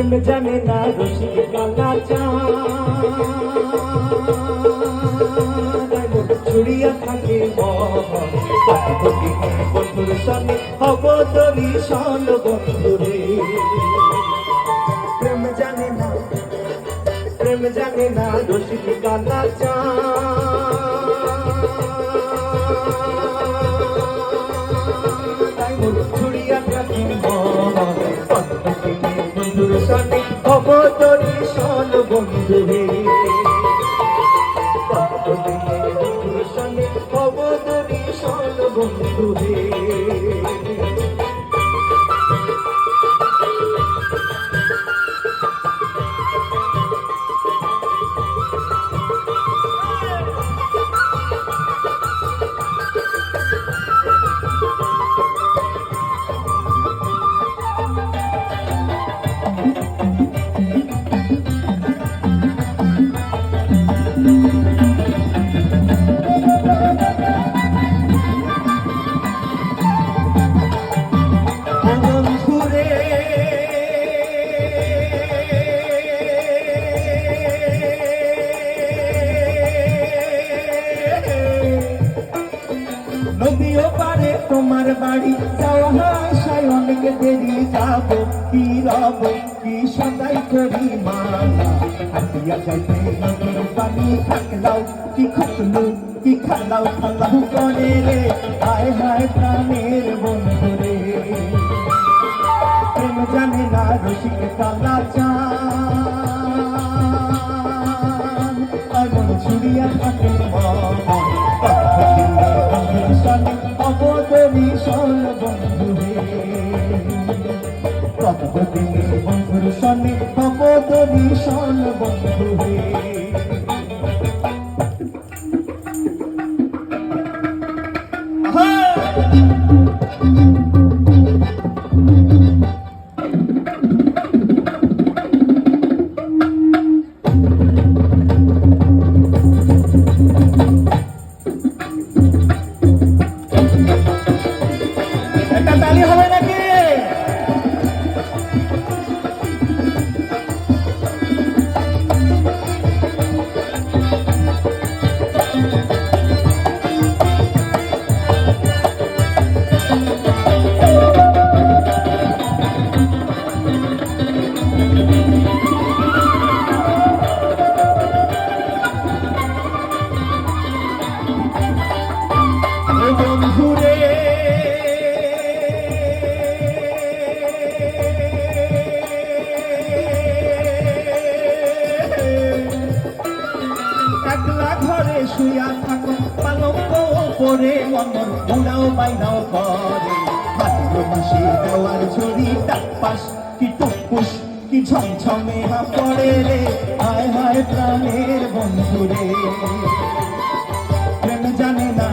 প্রেম জানে না, রসিক কালা ছুড়িয়া থাকে বন্ধুর সনে হব তরি সন বন্ধুরে। প্রেম জানে না, প্রেম জানে না, রসিক কালা তাই মোর সনে হব তরি সন বন্ধুরে সনে হব সন বন্ধুরে আনন্দ বাড়ি যাওয়া আশায় অনেক দেরি যাব, কি রব, কি সদাই করি মালা। কি খাটলু কি খালাও খালাও করে রে। হায় হায় প্রাণের রে কতদিনে বন্ধুর সনে অবদরি সন বন্ধু রে Yeah. ঘরে শুয়া থাকো, পালঙ্ক পরে মনর উড়াও বাইনাও করে ভাদ্র মাসে দেওয়ার ঝড়ি টাপাস কি টুকুস কি ঝমঝমে হা পড়ে রে, হায় হায় প্রাণের বন্ধুরে প্রেম জানে না,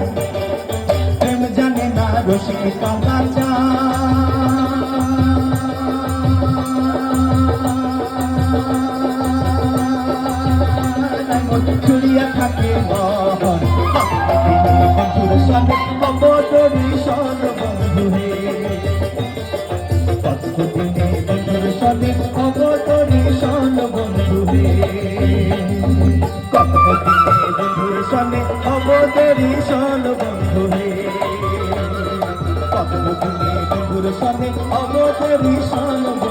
প্রেম জানে না রসিক কালা চুরিয়া সনে অবতরি সন বন্ধু হে কতদিনে বন্ধুর সনে অবতরি সন বন্ধু হে কতদিনে বন্ধুর সনে অবতরি হে